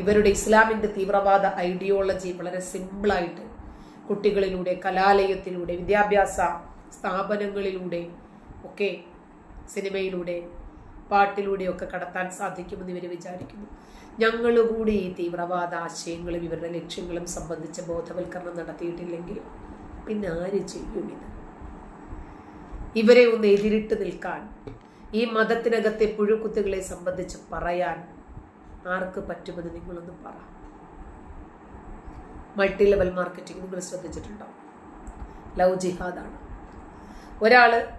ഇവരുടെ ഇസ്ലാമിന്റെ തീവ്രവാദ ഐഡിയോളജി വളരെ സിമ്പിളായിട്ട് കുട്ടികളിലൂടെ കലാലയത്തിലൂടെ വിദ്യാഭ്യാസ സ്ഥാപനങ്ങളിലൂടെ ഒക്കെ സിനിമയിലൂടെ പാട്ടിലൂടെയൊക്കെ കടത്താൻ സാധിക്കുമെന്ന് ഇവർ വിചാരിക്കുന്നു. ഞങ്ങൾ കൂടി ഈ തീവ്രവാദ ആശയങ്ങളും ഇവരുടെ ലക്ഷ്യങ്ങളും സംബന്ധിച്ച് ബോധവൽക്കരണം നടത്തിയിട്ടില്ലെങ്കിൽ പിന്നെ ആര് ചെയ്യും ഇത്? ഇവരെ ഒന്ന് എതിരിട്ട് നിൽക്കാൻ ഈ മതത്തിനകത്തെ പുഴുക്കുത്തുകളെ സംബന്ധിച്ച് പറയാൻ ആർക്ക് പറ്റുമെന്ന് നിങ്ങളൊന്ന് പറ. മൾട്ടി ലെവൽ മാർക്കറ്റിംഗ് നിങ്ങൾ ശ്രദ്ധിച്ചിട്ടുണ്ടോ? ലവ് ജിഹാദാണ്. ഒരാൾ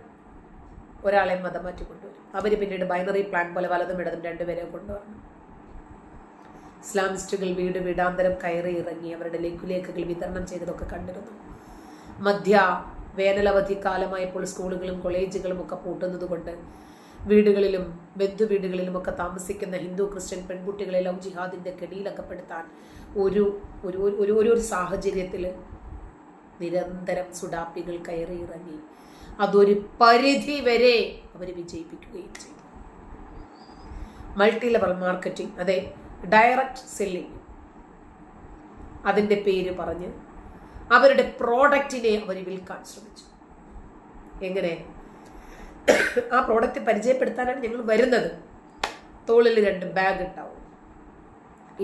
ഒരാളെ മതം മാറ്റി കൊണ്ടുവരും അവർ പിന്നീട് ബൈനറി പ്ലാൻ പോലെ വലതും ഇടതും രണ്ടുപേരെ കൊണ്ടുവരണം. ഇസ്ലാമിസ്റ്റുകൾ വീട് വീടാന്തരം കയറി ഇറങ്ങി അവരുടെ ലഘുലേഖകൾ വിതരണം ചെയ്തതൊക്കെ കണ്ടിരുന്നു. മധ്യ വേനലവധി കാലമായപ്പോൾ സ്കൂളുകളും കോളേജുകളും ഒക്കെ പൂട്ടുന്നത് കൊണ്ട് വീടുകളിലും ബന്ധു വീടുകളിലും ഒക്കെ താമസിക്കുന്ന ഹിന്ദു ക്രിസ്ത്യൻ പെൺകുട്ടികളെ ലവ് ജിഹാദിന്റെ കെടിയിലകപ്പെടുത്താൻ ഒരു ഒരു ഒരു ഒരു സാഹചര്യത്തിൽ നിരന്തരം സുഡാപ്പികൾ കയറി ഇറങ്ങി അതൊരു പരിധി വരെ അവർ വിജയിപ്പിക്കുകയും ചെയ്തു. മൾട്ടി ലെവൽ മാർക്കറ്റിംഗ് അതെ ഡയറക്റ്റ് സെല്ലിംഗ്. അതിന്റെ പേര് പറഞ്ഞ് അവരുടെ പ്രോഡക്റ്റിനെ അവർ വിൽക്കാൻ ശ്രമിച്ചു. എങ്ങനെ? ആ പ്രോഡക്റ്റ് പരിചയപ്പെടുത്താനാണ് ഞങ്ങൾ വരുന്നത്. തോളിൽ രണ്ട് ബാഗ് ഉണ്ടാവും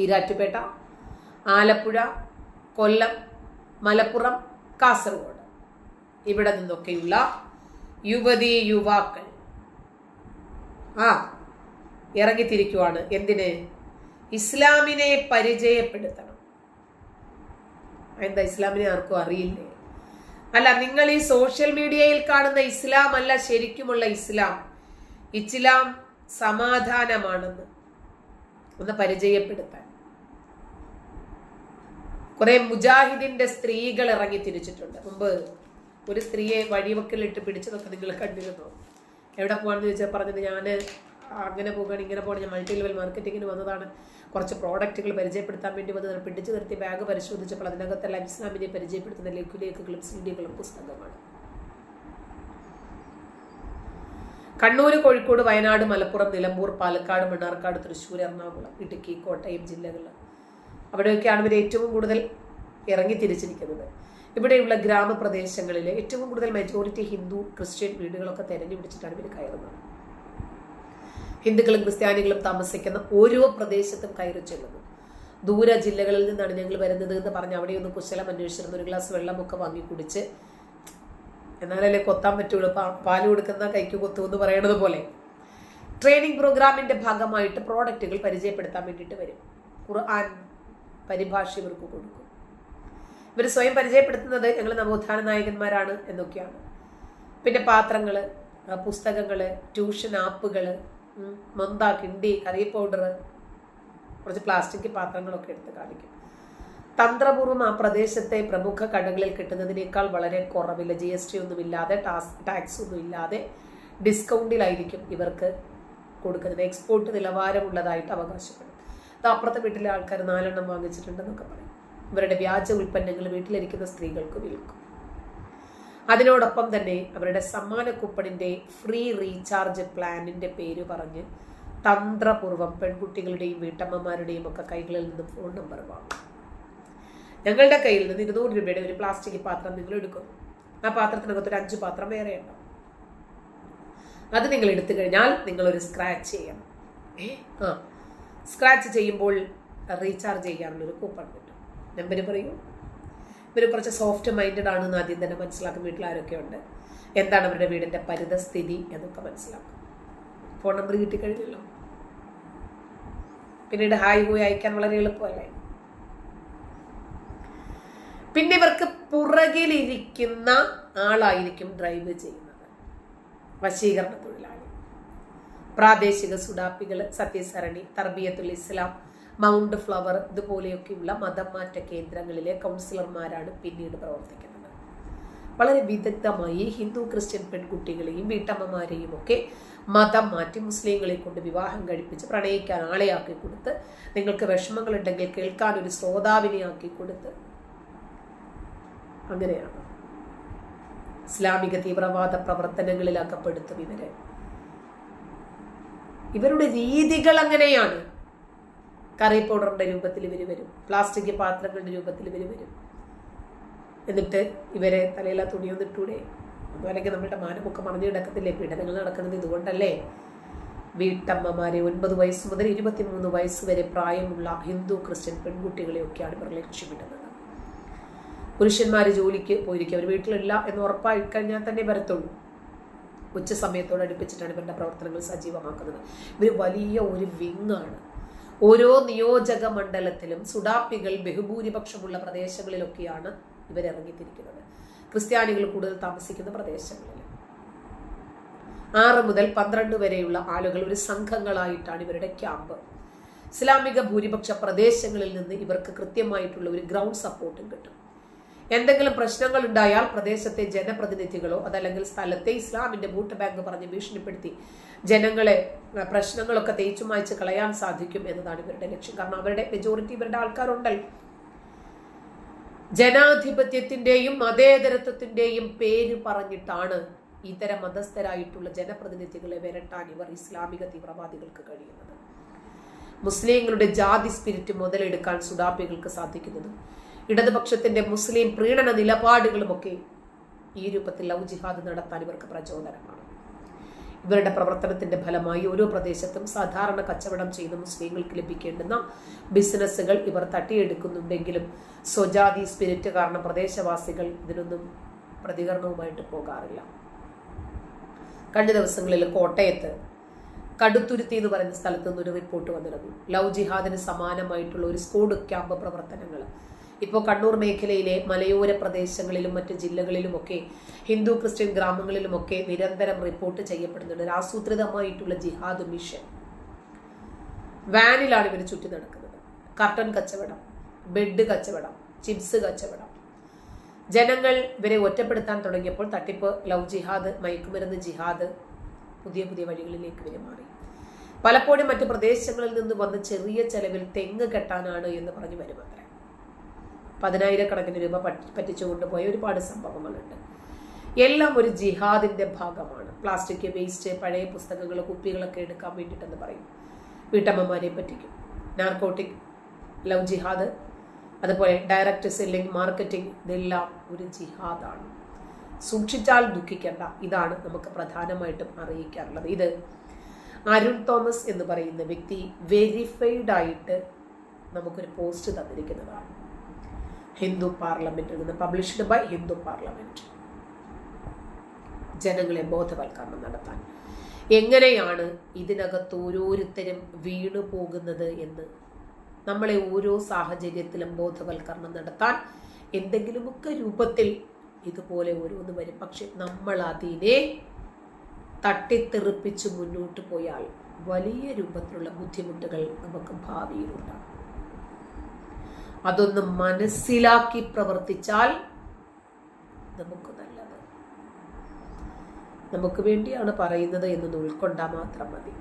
ഈരാറ്റുപേട്ട ആലപ്പുഴ കൊല്ലം മലപ്പുറം കാസർഗോഡ്. ഇവിടെ നിന്നൊക്കെയുള്ള യുവതി യുവാക്കൾ. ആ ഇറങ്ങിത്തിരിക്കുവാണ്. എന്തിന്? ഇസ്ലാമിനെ പരിചയപ്പെടുത്തണം. എന്താ ഇസ്ലാമിനെ ആർക്കും അറിയില്ലേ? അല്ല നിങ്ങൾ ഈ സോഷ്യൽ മീഡിയയിൽ കാണുന്ന ഇസ്ലാം അല്ല ശരിക്കുമുള്ള ഇസ്ലാം. ഇസ്ലാം സമാധാനമാണെന്ന്. ഒന്ന് പരിചയപ്പെടുത്താൻ. കുറെ മുജാഹിദിന്റെ സ്ത്രീകൾ ഇറങ്ങി തിരിച്ചിട്ടുണ്ട്. മുമ്പ് ഒരു സ്ത്രീയെ വഴിവക്കലിട്ട് പിടിച്ചതൊക്കെ നിങ്ങൾ കണ്ടിരുന്നു? എവിടെ പോകാന്ന് ചോദിച്ചാൽ പറഞ്ഞത് ഞാൻ അങ്ങനെ പോകാൻ ഇങ്ങനെ പോകണം ഞാൻ മൾട്ടി ലെവൽ മാർക്കറ്റിങ്ങിന് വന്നതാണ്. കുറച്ച് പ്രോഡക്റ്റുകൾ പരിചയപ്പെടുത്താൻ വേണ്ടി വന്നതാണ്. പിടിച്ചു നിർത്തി ബാഗ് പരിശോധിച്ചപ്പോൾ അതിനകത്തെല്ലാം ഇസ്ലാമിനെ പരിചയപ്പെടുത്തുന്ന ലിക്കുള്ള ക്ലിപ്സ് വീഡിയോകളും പുസ്തകമാണ് കണ്ണൂർ കോഴിക്കോട് വയനാട് മലപ്പുറം നിലമ്പൂർ പാലക്കാട് മണ്ണാർക്കാട് തൃശ്ശൂർ എറണാകുളം ഇടുക്കി കോട്ടയം ജില്ലകൾ അവിടെയൊക്കെയാണ് ഇവർ ഏറ്റവും കൂടുതൽ ഇറങ്ങി തിരിച്ചിരിക്കുന്നത്. ഇവിടെയുള്ള ഗ്രാമപ്രദേശങ്ങളിൽ ഏറ്റവും കൂടുതൽ മെജോറിറ്റി ഹിന്ദു ക്രിസ്ത്യൻ വീടുകളൊക്കെ തിരഞ്ഞു പിടിച്ചിട്ടാണ് ഇവർ കയറുന്നത്. ഹിന്ദുക്കളും ക്രിസ്ത്യാനികളും താമസിക്കുന്ന ഓരോ പ്രദേശത്തും കയറി ചെല്ലുന്നു. ദൂര ജില്ലകളിൽ നിന്നാണ് ഞങ്ങൾ വരുന്നത് എന്ന് പറഞ്ഞ് അവിടെയൊന്ന് കുശലം അന്വേഷിച്ചിരുന്നു. ഒരു ഗ്ലാസ് വെള്ളമൊക്കെ വാങ്ങി കുടിച്ച്. എന്നാലല്ലേ കൊത്താൻ പറ്റുള്ളൂ? പാൽ കൊടുക്കുന്ന കൈക്ക് കൊത്തു എന്ന് പറയണത് പോലെ. ട്രെയിനിങ് പ്രോഗ്രാമിന്റെ ഭാഗമായിട്ട് പ്രോഡക്റ്റുകൾ പരിചയപ്പെടുത്താൻ വേണ്ടിയിട്ട് വരും. ഖുർആൻ പരിഭാഷ ഇവർക്ക് കൊടുക്കും. ഇവർ സ്വയം പരിചയപ്പെടുത്തുന്നത് ഞങ്ങൾ നവോത്ഥാന നായകന്മാരാണ് എന്നൊക്കെയാണ്. പിന്നെ പാത്രങ്ങൾ പുസ്തകങ്ങൾ ട്യൂഷൻ ആപ്പുകൾ മൊന്ത കിണ്ടി കറി പൗഡർ കുറച്ച് പ്ലാസ്റ്റിക് പാത്രങ്ങളൊക്കെ എടുത്ത് കാണിക്കും. തന്ത്രപൂർവം ആ പ്രദേശത്തെ പ്രമുഖ കടകളിൽ കിട്ടുന്നതിനേക്കാൾ വളരെ കുറവില്ല. ജി എസ് ടി ഒന്നുമില്ലാതെ ടാക്സ് ഒന്നും ഇല്ലാതെ ഡിസ്കൗണ്ടിലായിരിക്കും ഇവർക്ക് കൊടുക്കുന്നത്. എക്സ്പോർട്ട് നിലവാരമുള്ളതായിട്ട് അവകാശപ്പെടും. അത് അപ്പുറത്തെ വീട്ടിലെ ആൾക്കാർ നാലെണ്ണം വാങ്ങിച്ചിട്ടുണ്ടെന്നൊക്കെ പറയും. ഇവരുടെ വ്യാജ ഉൽപ്പന്നങ്ങൾ വീട്ടിലിരിക്കുന്ന സ്ത്രീകൾക്ക് വിൽക്കും. അതിനോടൊപ്പം തന്നെ അവരുടെ സമ്മാന കൂപ്പണിന്റെ ഫ്രീ റീചാർജ് പ്ലാനിന്റെ പേര് പറഞ്ഞ് തന്ത്രപൂർവം പെൺകുട്ടികളുടെയും വീട്ടമ്മമാരുടെയും ഒക്കെ കൈകളിൽ നിന്നും ഫോൺ നമ്പർ വാങ്ങും. ഞങ്ങളുടെ കയ്യിൽ നിന്ന് ഇരുന്നൂറ് രൂപയുടെ ഒരു പ്ലാസ്റ്റിക് പാത്രം നിങ്ങൾ എടുക്കും. ആ പാത്രത്തിനകത്ത് ഒരു അഞ്ച് പാത്രം വേറെ ഉണ്ടാവും. അത് നിങ്ങൾ എടുത്തു കഴിഞ്ഞാൽ നിങ്ങളൊരു സ്ക്രാച്ച് ചെയ്യണം. ഏ? ആ. സ്ക്രാച്ച് ചെയ്യുമ്പോൾ റീചാർജ് ചെയ്യാനുള്ളൊരു കൂപ്പൺ കിട്ടും. നമ്പർ പറയൂ. ഇവർ കുറച്ച് സോഫ്റ്റ് മൈൻഡഡ് ആണെന്ന് ആദ്യം തന്നെ മനസ്സിലാക്കും വീട്ടിൽ ആരൊക്കെ ഉണ്ട്. എന്താണ് അവരുടെ വീടിന്റെ പരിതസ്ഥിതി എന്നൊക്കെ മനസ്സിലാക്കും. ഫോൺ നമ്പർ കിട്ടിക്കഴിഞ്ഞല്ലോ. പിന്നീട് ഹായ് പോയി അയക്കാൻ വളരെ എളുപ്പമല്ലേ? പിന്നെ ഇവർക്ക് പുറകിലിരിക്കുന്ന ആളായിരിക്കും ഡ്രൈവ് ചെയ്യുന്നത്. വശീകരണ തൊഴിലാളി. പ്രാദേശിക സുഡാപ്പികൾ സത്യസരണി തർബിയത്തുൽ ഇസ്ലാം മൗണ്ട് ഫ്ലവർ ഇതുപോലെയൊക്കെയുള്ള മതംമാറ്റ കേന്ദ്രങ്ങളിലെ കൗൺസിലർമാരാണ് പിന്നീട് പ്രവർത്തിക്കുന്നത്. വളരെ വിദഗ്ധമായി ഹിന്ദു ക്രിസ്ത്യൻ പെൺകുട്ടികളെയും വീട്ടമ്മമാരെയും ഒക്കെ മതം മാറ്റി മുസ്ലിങ്ങളെ കൊണ്ട് വിവാഹം കഴിപ്പിച്ച് പ്രണയിക്കാൻ ആളെയാക്കി കൊടുത്ത് നിങ്ങൾക്ക് വിഷമങ്ങളുണ്ടെങ്കിൽ കേൾക്കാൻ ഒരു ശ്രോതാവിനെ ആക്കി കൊടുത്ത് അങ്ങനെയാണ്. ഇസ്ലാമിക തീവ്രവാദ പ്രവർത്തനങ്ങളിൽ അകപ്പെടുത്തും ഇവരെ. ഇവരുടെ രീതികൾ അങ്ങനെയാണ്. കറി പൗഡറിന്റെ രൂപത്തിൽ ഇവർ വരും. പ്ലാസ്റ്റിക് പാത്രങ്ങളുടെ രൂപത്തിൽ ഇവർ വരും. എന്നിട്ട് ഇവരെ തലയില തുണിയൊന്നിട്ടൂടെ അല്ലെങ്കിൽ നമ്മളുടെ മാനമൊക്കെ മറിഞ്ഞു കിടക്കത്തില്ലേ? പീഡനങ്ങൾ നടക്കുന്നത് ഇതുകൊണ്ടല്ലേ? വീട്ടമ്മമാരെ ഒൻപത് വയസ്സ് മുതൽ ഇരുപത്തിമൂന്ന് വയസ്സ് വരെ പ്രായമുള്ള ഹിന്ദു ക്രിസ്ത്യൻ പെൺകുട്ടികളെയൊക്കെയാണ് ഇവർ ലക്ഷ്യമിടുന്നത്. പുരുഷന്മാർ ജോലിക്ക് പോയിരിക്കും. അവർ വീട്ടിലില്ല എന്ന് ഉറപ്പായി കഴിഞ്ഞാൽ തന്നെ വരത്തുള്ളൂ. ഉച്ച സമയത്തോട് അടുപ്പിച്ചിട്ടാണ് ഇവരുടെ പ്രവർത്തനങ്ങൾ സജീവമാക്കുന്നത്. ഇവർ വലിയ ഒരു വിങ്ങാണ്. ഓരോ നിയോജക മണ്ഡലത്തിലും സുഡാപ്പികൾ ബഹുഭൂരിപക്ഷമുള്ള പ്രദേശങ്ങളിലൊക്കെയാണ് ഇവരിറങ്ങിത്തിരിക്കുന്നത്. ക്രിസ്ത്യാനികൾ കൂടുതൽ താമസിക്കുന്ന പ്രദേശങ്ങളിൽ. ആറ് മുതൽ പന്ത്രണ്ട് വരെയുള്ള ആളുകൾ ഒരു സംഘങ്ങളായിട്ടാണ് ഇവരുടെ ക്യാമ്പ്. ഇസ്ലാമിക ഭൂരിപക്ഷ പ്രദേശങ്ങളിൽ നിന്ന് ഇവർക്ക് കൃത്യമായിട്ടുള്ള ഒരു ഗ്രൗണ്ട് സപ്പോർട്ടും കിട്ടും. എന്തെങ്കിലും പ്രശ്നങ്ങൾ ഉണ്ടായാൽ പ്രദേശത്തെ ജനപ്രതിനിധികളോ അതല്ലെങ്കിൽ സ്ഥലത്തെ ഇസ്ലാമിന്റെ വോട്ട് ബാങ്ക് പറഞ്ഞ് ഭീഷണിപ്പെടുത്തി ജനങ്ങളെ പ്രശ്നങ്ങളൊക്കെ തേച്ചു മായ്ച്ച് കളയാൻ സാധിക്കും എന്നതാണ് ഇവരുടെ ലക്ഷ്യം. കാരണം അവരുടെ മെജോറിറ്റി ഇവരുടെ ആൾക്കാരുണ്ടല്ലോ. ജനാധിപത്യത്തിന്റെയും മതേതരത്വത്തിന്റെയും പേര് പറഞ്ഞിട്ടാണ് ഇതര മതസ്ഥരായിട്ടുള്ള ജനപ്രതിനിധികളെ വരട്ടാൻ ഇവർ ഇസ്ലാമിക തീവ്രവാദികൾക്ക് കഴിയുന്നത്. മുസ്ലിങ്ങളുടെ ജാതി സ്പിരിറ്റ് മുതലെടുക്കാൻ സുഡാപ്പികൾക്ക് സാധിക്കുന്നത് ഇടതുപക്ഷത്തിന്റെ മുസ്ലിം പ്രീണന നിലപാടുകളുമൊക്കെ ഈ രൂപത്തിൽ ലവ് ജിഹാദ് നടത്താൻ ഇവർക്ക് പ്രചോദനമാണ്. ഇവരുടെ പ്രവർത്തനത്തിന്റെ ഫലമായി ഓരോ പ്രദേശത്തും സാധാരണ കച്ചവടം ചെയ്യുന്ന മുസ്ലിങ്ങൾക്ക് ലഭിക്കേണ്ടുന്ന ബിസിനസ്സുകൾ ഇവർ തട്ടിയെടുക്കുന്നുണ്ടെങ്കിലും സ്വജാതി സ്പിരിറ്റ് കാരണം പ്രദേശവാസികൾ ഇതിനൊന്നും പ്രതികരണവുമായിട്ട് പോകാറില്ല. കഴിഞ്ഞ ദിവസങ്ങളിൽ കോട്ടയത്ത് കടുത്തുരുത്തി എന്ന് പറയുന്ന സ്ഥലത്ത് നിന്ന് ഒരു റിപ്പോർട്ട് വന്നിരുന്നു. ലവ് ജിഹാദിന് സമാനമായിട്ടുള്ള ഒരു സ്കോഡ് ക്യാമ്പ് പ്രവർത്തനങ്ങൾ ഇപ്പോൾ കണ്ണൂർ മേഖലയിലെ മലയോര പ്രദേശങ്ങളിലും മറ്റ് ജില്ലകളിലുമൊക്കെ ഹിന്ദു ക്രിസ്ത്യൻ ഗ്രാമങ്ങളിലുമൊക്കെ നിരന്തരം റിപ്പോർട്ട് ചെയ്യപ്പെടുന്നുണ്ട്. ആസൂത്രിതമായിട്ടുള്ള ജിഹാദ് മിഷൻ. വാനിലാണ് ഇവർ ചുറ്റി നടക്കുന്നത്. കർട്ടൺ കച്ചവടം ബെഡ് കച്ചവടം ചിപ്സ് കച്ചവടം. ജനങ്ങൾ ഇവരെ ഒറ്റപ്പെടുത്താൻ തുടങ്ങിയപ്പോൾ തട്ടിപ്പ് ലവ് ജിഹാദ് മയക്കുമരുന്ന് ജിഹാദ് പുതിയ പുതിയ വഴികളിലേക്ക് ഇവരെ മാറി. പലപ്പോഴും മറ്റു പ്രദേശങ്ങളിൽ നിന്ന് വന്ന് ചെറിയ ചെലവിൽ തെങ്ങ് കെട്ടാനാണ് എന്ന് പറഞ്ഞു വരുമത്രേ പതിനായിരക്കണക്കിന് രൂപ പറ്റി പറ്റിച്ചു കൊണ്ടുപോയ ഒരുപാട് സംഭവങ്ങളുണ്ട്. എല്ലാം ഒരു ജിഹാദിന്റെ ഭാഗമാണ്. പ്ലാസ്റ്റിക് വേസ്റ്റ് പഴയ പുസ്തകങ്ങൾ കുപ്പികളൊക്കെ എടുക്കാൻ വേണ്ടിയിട്ടെന്ന് പറയും. വീട്ടമ്മമാരെ പറ്റിക്കും. നാർക്കോട്ടിക് ലവ് ജിഹാദ് അതുപോലെ ഡയറക്റ്റ് സെല്ലിംഗ് മാർക്കറ്റിംഗ് ഇതെല്ലാം ഒരു ജിഹാദാണ്. സൂക്ഷിച്ചാൽ ദുഃഖിക്കേണ്ട. ഇതാണ് നമുക്ക് പ്രധാനമായിട്ടും അറിയിക്കാറുള്ളത് ഇത് അരുൺ തോമസ് എന്ന് പറയുന്ന വ്യക്തി വെരിഫൈഡ് ആയിട്ട് നമുക്കൊരു പോസ്റ്റ് തന്നിരിക്കുന്നതാണ്. ഹിന്ദു പാർലമെന്റിൽ നിന്ന് പബ്ലിഷ്ഡ് ബൈ ഹിന്ദു പാർലമെന്റ് ജനങ്ങളെ ബോധവൽക്കരണം നടത്താൻ. എങ്ങനെയാണ് ഇതിനകത്ത് ഓരോരുത്തരും വീണു പോകുന്നത് എന്ന് നമ്മളെ ഓരോ സാഹചര്യത്തിലും ബോധവൽക്കരണം നടത്താൻ എന്തെങ്കിലുമൊക്കെ രൂപത്തിൽ ഇതുപോലെ ഓരോന്ന് വരും. പക്ഷെ നമ്മൾ അതിനെ തട്ടിത്തെറിപ്പിച്ച് മുന്നോട്ട് പോയാൽ വലിയ രൂപത്തിലുള്ള ബുദ്ധിമുട്ടുകൾ നമുക്ക് ഭാവിയിലുണ്ടാകും അതൊന്ന് മനസ്സിലാക്കി പ്രവർത്തിച്ചാൽ നമുക്ക് നല്ലത്. നമുക്ക് വേണ്ടിയാണ് പറയുന്നത് എന്നൊന്ന് ഉൾക്കൊണ്ടാൽ മാത്രം മതി.